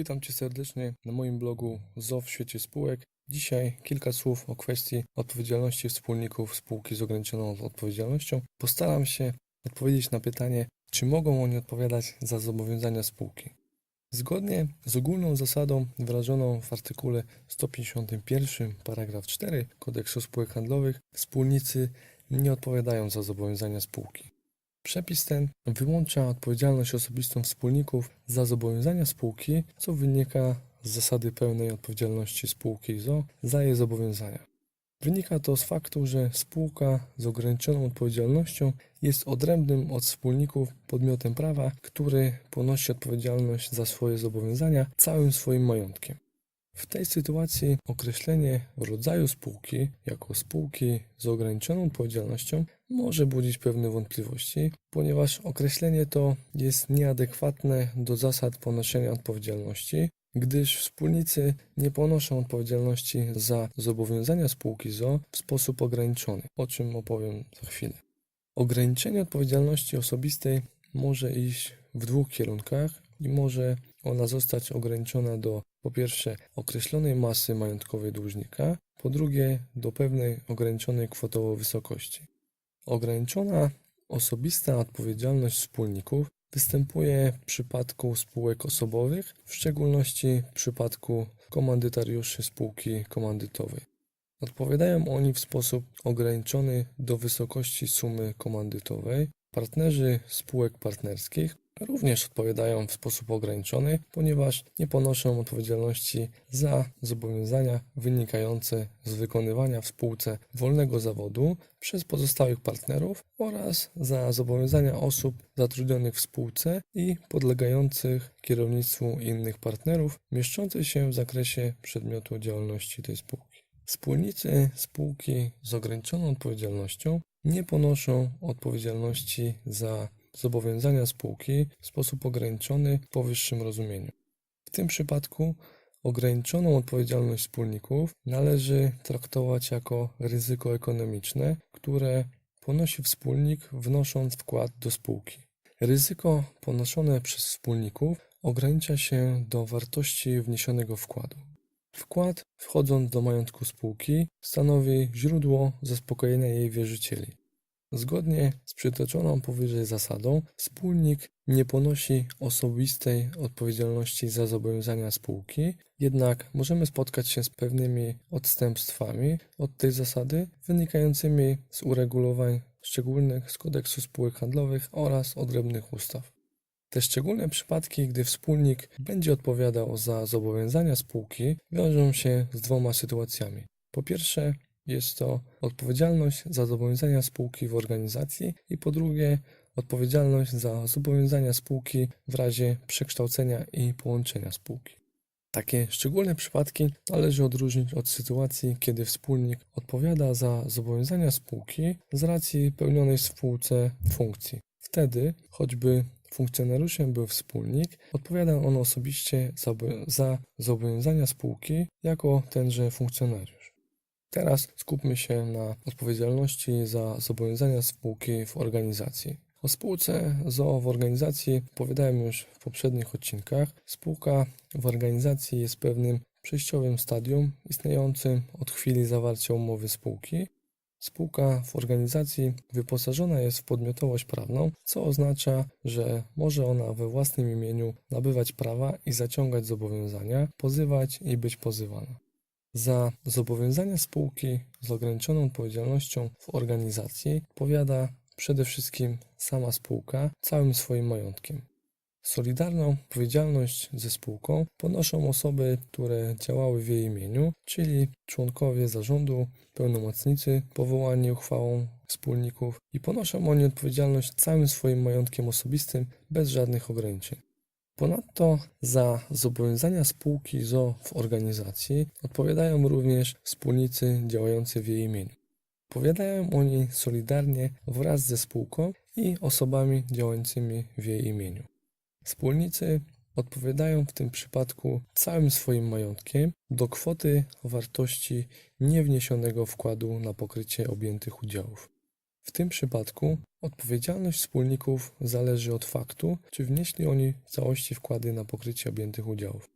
Witam Cię serdecznie na moim blogu ZO w świecie spółek. Dzisiaj kilka słów o kwestii odpowiedzialności wspólników spółki z ograniczoną odpowiedzialnością. Postaram się odpowiedzieć na pytanie, czy mogą oni odpowiadać za zobowiązania spółki. Zgodnie z ogólną zasadą wyrażoną w artykule 151 paragraf 4 Kodeksu Spółek Handlowych, wspólnicy nie odpowiadają za zobowiązania spółki. Przepis ten wyłącza odpowiedzialność osobistą wspólników za zobowiązania spółki, co wynika z zasady pełnej odpowiedzialności spółki ZO za jej zobowiązania. Wynika to z faktu, że spółka z ograniczoną odpowiedzialnością jest odrębnym od wspólników podmiotem prawa, który ponosi odpowiedzialność za swoje zobowiązania całym swoim majątkiem. W tej sytuacji określenie rodzaju spółki jako spółki z ograniczoną odpowiedzialnością może budzić pewne wątpliwości, ponieważ określenie to jest nieadekwatne do zasad ponoszenia odpowiedzialności, gdyż wspólnicy nie ponoszą odpowiedzialności za zobowiązania spółki ZO w sposób ograniczony, o czym opowiem za chwilę. Ograniczenie odpowiedzialności osobistej może iść w dwóch kierunkach i może ona zostać ograniczona do po pierwsze określonej masy majątkowej dłużnika, po drugie do pewnej ograniczonej kwotowo wysokości. Ograniczona osobista odpowiedzialność wspólników występuje w przypadku spółek osobowych, w szczególności w przypadku komandytariuszy spółki komandytowej. Odpowiadają oni w sposób ograniczony do wysokości sumy komandytowej. Partnerzy spółek partnerskich również odpowiadają w sposób ograniczony, ponieważ nie ponoszą odpowiedzialności za zobowiązania wynikające z wykonywania w spółce wolnego zawodu przez pozostałych partnerów oraz za zobowiązania osób zatrudnionych w spółce i podlegających kierownictwu innych partnerów, mieszczących się w zakresie przedmiotu działalności tej spółki. Wspólnicy spółki z ograniczoną odpowiedzialnością nie ponoszą odpowiedzialności za zobowiązania spółki w sposób ograniczony w powyższym rozumieniu. W tym przypadku ograniczoną odpowiedzialność wspólników należy traktować jako ryzyko ekonomiczne, które ponosi wspólnik wnosząc wkład do spółki. Ryzyko ponoszone przez wspólników ogranicza się do wartości wniesionego wkładu. Wkład, wchodząc do majątku spółki, stanowi źródło zaspokojenia jej wierzycieli. Zgodnie z przytoczoną powyżej zasadą, wspólnik nie ponosi osobistej odpowiedzialności za zobowiązania spółki, jednak możemy spotkać się z pewnymi odstępstwami od tej zasady, wynikającymi z uregulowań szczególnych z kodeksu spółek handlowych oraz odrębnych ustaw. Te szczególne przypadki, gdy wspólnik będzie odpowiadał za zobowiązania spółki, wiążą się z dwoma sytuacjami. Po pierwsze, jest to odpowiedzialność za zobowiązania spółki w organizacji i po drugie odpowiedzialność za zobowiązania spółki w razie przekształcenia i połączenia spółki. Takie szczególne przypadki należy odróżnić od sytuacji, kiedy wspólnik odpowiada za zobowiązania spółki z racji pełnionej w spółce funkcji. Wtedy, choćby funkcjonariuszem był wspólnik, odpowiada on osobiście za, za zobowiązania spółki jako tenże funkcjonariusz. Teraz skupmy się na odpowiedzialności za zobowiązania spółki w organizacji. O spółce ZOO w organizacji opowiadałem już w poprzednich odcinkach. Spółka w organizacji jest pewnym przejściowym stadium istniejącym od chwili zawarcia umowy spółki. Spółka w organizacji wyposażona jest w podmiotowość prawną, co oznacza, że może ona we własnym imieniu nabywać prawa i zaciągać zobowiązania, pozywać i być pozywana. Za zobowiązania spółki z ograniczoną odpowiedzialnością w organizacji odpowiada przede wszystkim sama spółka całym swoim majątkiem. Solidarną odpowiedzialność ze spółką ponoszą osoby, które działały w jej imieniu, czyli członkowie zarządu, pełnomocnicy powołani uchwałą wspólników i ponoszą oni odpowiedzialność całym swoim majątkiem osobistym bez żadnych ograniczeń. Ponadto za zobowiązania spółki ZO w organizacji odpowiadają również wspólnicy działający w jej imieniu. Odpowiadają oni solidarnie wraz ze spółką i osobami działającymi w jej imieniu. Wspólnicy odpowiadają w tym przypadku całym swoim majątkiem do kwoty wartości niewniesionego wkładu na pokrycie objętych udziałów. W tym przypadku odpowiedzialność wspólników zależy od faktu, czy wnieśli oni w całości wkłady na pokrycie objętych udziałów.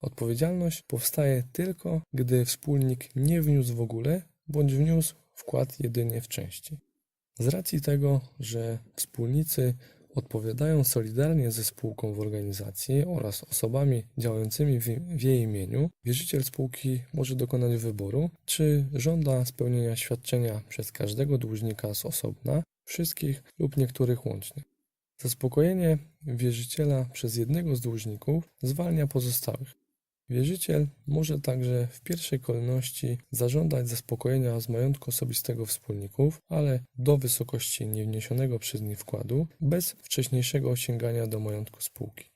Odpowiedzialność powstaje tylko, gdy wspólnik nie wniósł w ogóle bądź wniósł wkład jedynie w części. Z racji tego, że wspólnicy odpowiadają solidarnie ze spółką w organizacji oraz osobami działającymi w, jej imieniu, wierzyciel spółki może dokonać wyboru, czy żąda spełnienia świadczenia przez każdego dłużnika z osobna, wszystkich lub niektórych łącznie. Zaspokojenie wierzyciela przez jednego z dłużników zwalnia pozostałych. Wierzyciel może także w pierwszej kolejności zażądać zaspokojenia z majątku osobistego wspólników, ale do wysokości niewniesionego przez nich wkładu, bez wcześniejszego sięgania do majątku spółki.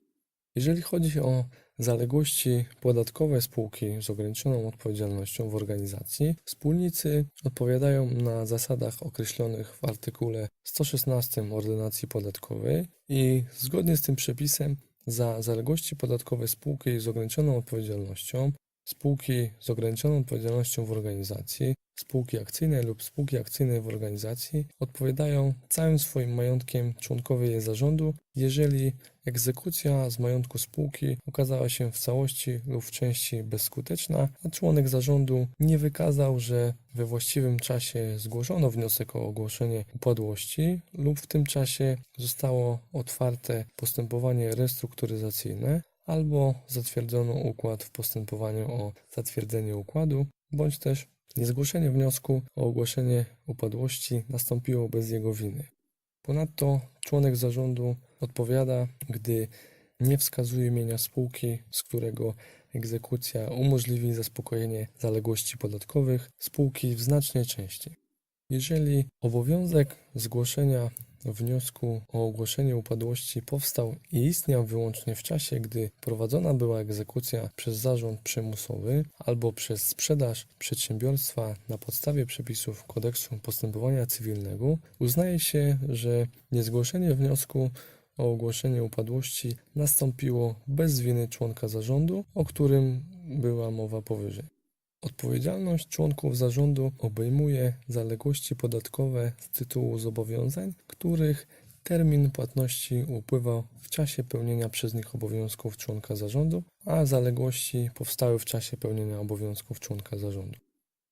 Jeżeli chodzi o zaległości podatkowe spółki z ograniczoną odpowiedzialnością w organizacji, wspólnicy odpowiadają na zasadach określonych w artykule 116 Ordynacji Podatkowej i zgodnie z tym przepisem za zaległości podatkowe spółki z ograniczoną odpowiedzialnością, spółki z ograniczoną odpowiedzialnością w organizacji, spółki akcyjne lub spółki akcyjne w organizacji odpowiadają całym swoim majątkiem członkowie jej zarządu, jeżeli egzekucja z majątku spółki okazała się w całości lub w części bezskuteczna, a członek zarządu nie wykazał, że we właściwym czasie zgłoszono wniosek o ogłoszenie upadłości lub w tym czasie zostało otwarte postępowanie restrukturyzacyjne albo zatwierdzono układ w postępowaniu o zatwierdzenie układu, bądź też niezgłoszenie wniosku o ogłoszenie upadłości nastąpiło bez jego winy. Ponadto członek zarządu odpowiada, gdy nie wskazuje imienia spółki, z którego egzekucja umożliwi zaspokojenie zaległości podatkowych spółki w znacznej części. Jeżeli obowiązek zgłoszenia wniosku o ogłoszenie upadłości powstał i istniał wyłącznie w czasie, gdy prowadzona była egzekucja przez zarząd przymusowy albo przez sprzedaż przedsiębiorstwa na podstawie przepisów kodeksu postępowania cywilnego, uznaje się, że niezgłoszenie wniosku o ogłoszenie upadłości nastąpiło bez winy członka zarządu, o którym była mowa powyżej. Odpowiedzialność członków zarządu obejmuje zaległości podatkowe z tytułu zobowiązań, których termin płatności upływał w czasie pełnienia przez nich obowiązków członka zarządu, a zaległości powstały w czasie pełnienia obowiązków członka zarządu.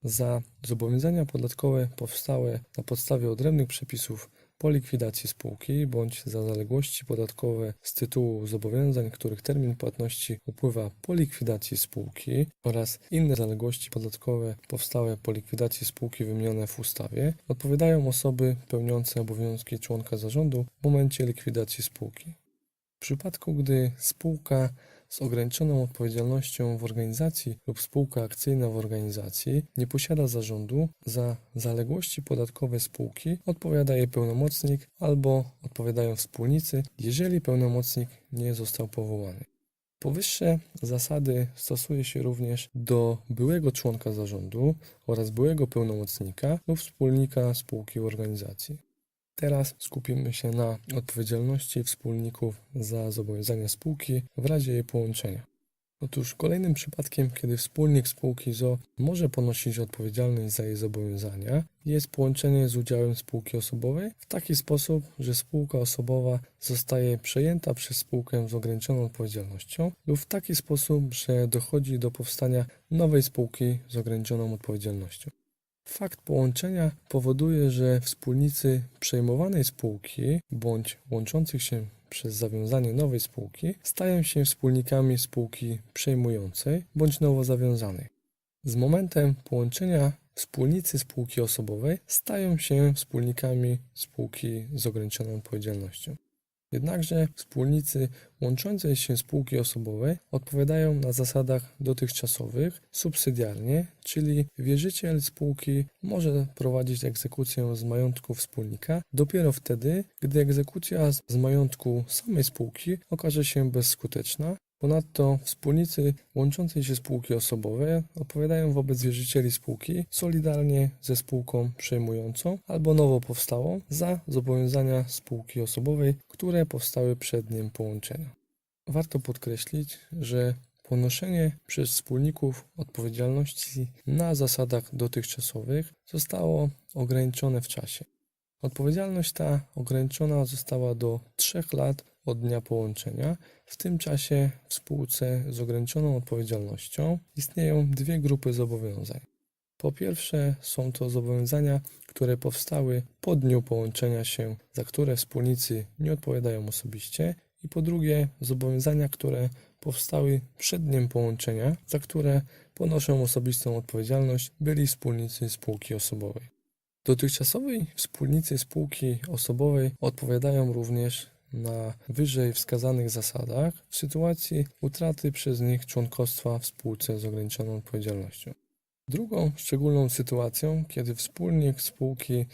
Za zobowiązania podatkowe powstałe na podstawie odrębnych przepisów po likwidacji spółki bądź za zaległości podatkowe z tytułu zobowiązań, których termin płatności upływa po likwidacji spółki oraz inne zaległości podatkowe powstałe po likwidacji spółki wymienione w ustawie, odpowiadają osoby pełniące obowiązki członka zarządu w momencie likwidacji spółki. W przypadku, gdy spółka z ograniczoną odpowiedzialnością w organizacji lub spółka akcyjna w organizacji nie posiada zarządu, za zaległości podatkowe spółki odpowiada jej pełnomocnik albo odpowiadają wspólnicy, jeżeli pełnomocnik nie został powołany. Powyższe zasady stosuje się również do byłego członka zarządu oraz byłego pełnomocnika lub wspólnika spółki organizacji. Teraz skupimy się na odpowiedzialności wspólników za zobowiązania spółki w razie jej połączenia. Otóż kolejnym przypadkiem, kiedy wspólnik spółki ZO może ponosić odpowiedzialność za jej zobowiązania, jest połączenie z udziałem spółki osobowej w taki sposób, że spółka osobowa zostaje przejęta przez spółkę z ograniczoną odpowiedzialnością lub w taki sposób, że dochodzi do powstania nowej spółki z ograniczoną odpowiedzialnością. Fakt połączenia powoduje, że wspólnicy przejmowanej spółki bądź łączących się przez zawiązanie nowej spółki stają się wspólnikami spółki przejmującej bądź nowo zawiązanej. Z momentem połączenia wspólnicy spółki osobowej stają się wspólnikami spółki z ograniczoną odpowiedzialnością. Jednakże wspólnicy łączącej się spółki osobowej odpowiadają na zasadach dotychczasowych subsydiarnie, czyli wierzyciel spółki może prowadzić egzekucję z majątku wspólnika dopiero wtedy, gdy egzekucja z majątku samej spółki okaże się bezskuteczna Ponadto wspólnicy łączącej się spółki osobowe odpowiadają wobec wierzycieli spółki solidarnie ze spółką przejmującą albo nowo powstałą za zobowiązania spółki osobowej, które powstały przed dniem połączenia. Warto podkreślić, że ponoszenie przez wspólników odpowiedzialności na zasadach dotychczasowych zostało ograniczone w czasie. Odpowiedzialność ta ograniczona została do 3 lat od dnia połączenia. W tym czasie w spółce z ograniczoną odpowiedzialnością istnieją dwie grupy zobowiązań. Po pierwsze, są to zobowiązania, które powstały po dniu połączenia się, za które wspólnicy nie odpowiadają osobiście, i po drugie, zobowiązania, które powstały przed dniem połączenia, za które ponoszą osobistą odpowiedzialność byli wspólnicy spółki osobowej. Dotychczasowi wspólnicy spółki osobowej odpowiadają również na wyżej wskazanych zasadach w sytuacji utraty przez nich członkostwa w spółce z ograniczoną odpowiedzialnością. Drugą szczególną sytuacją, kiedy wspólnik spółki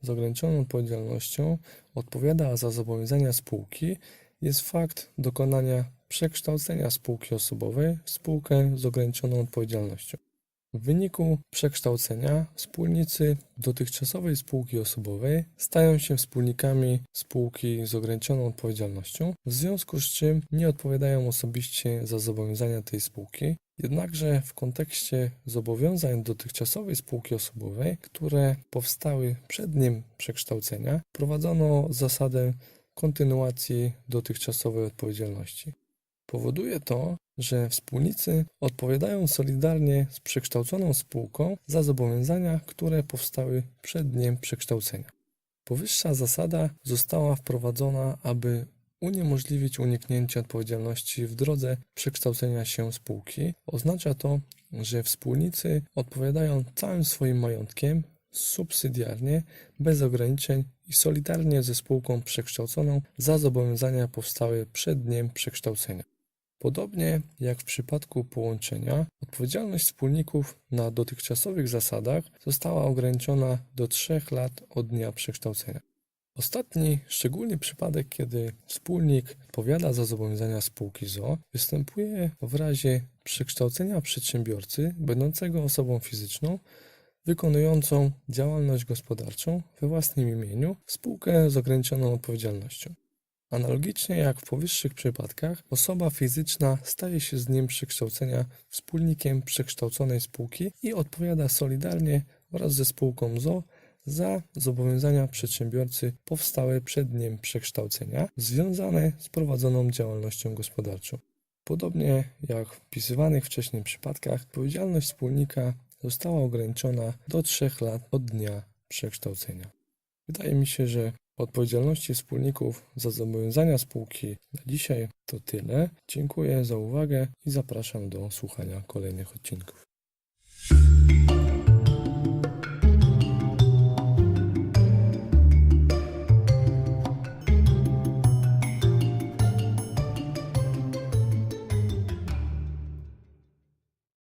z ograniczoną odpowiedzialnością odpowiada za zobowiązania spółki, jest fakt dokonania przekształcenia spółki osobowej w spółkę z ograniczoną odpowiedzialnością. W wyniku przekształcenia wspólnicy dotychczasowej spółki osobowej stają się wspólnikami spółki z ograniczoną odpowiedzialnością, w związku z czym nie odpowiadają osobiście za zobowiązania tej spółki. Jednakże w kontekście zobowiązań dotychczasowej spółki osobowej, które powstały przed dniem przekształcenia, prowadzono zasadę kontynuacji dotychczasowej odpowiedzialności. Powoduje to, że wspólnicy odpowiadają solidarnie z przekształconą spółką za zobowiązania, które powstały przed dniem przekształcenia. Powyższa zasada została wprowadzona, aby uniemożliwić uniknięcie odpowiedzialności w drodze przekształcenia się spółki. Oznacza to, że wspólnicy odpowiadają całym swoim majątkiem subsydiarnie, bez ograniczeń i solidarnie ze spółką przekształconą za zobowiązania powstałe przed dniem przekształcenia. Podobnie jak w przypadku połączenia, odpowiedzialność wspólników na dotychczasowych zasadach została ograniczona do 3 lat od dnia przekształcenia. Ostatni szczególny przypadek, kiedy wspólnik odpowiada za zobowiązania spółki ZO, występuje w razie przekształcenia przedsiębiorcy będącego osobą fizyczną wykonującą działalność gospodarczą we własnym imieniu spółkę z ograniczoną odpowiedzialnością. Analogicznie jak w powyższych przypadkach, osoba fizyczna staje się z dniem przekształcenia wspólnikiem przekształconej spółki i odpowiada solidarnie wraz ze spółką ZO za zobowiązania przedsiębiorcy powstałe przed dniem przekształcenia związane z prowadzoną działalnością gospodarczą. Podobnie jak w wpisywanych wcześniej przypadkach, odpowiedzialność wspólnika została ograniczona do 3 lat od dnia przekształcenia. Wydaje mi się, że odpowiedzialności wspólników za zobowiązania spółki na dzisiaj to tyle. Dziękuję za uwagę i zapraszam do słuchania kolejnych odcinków.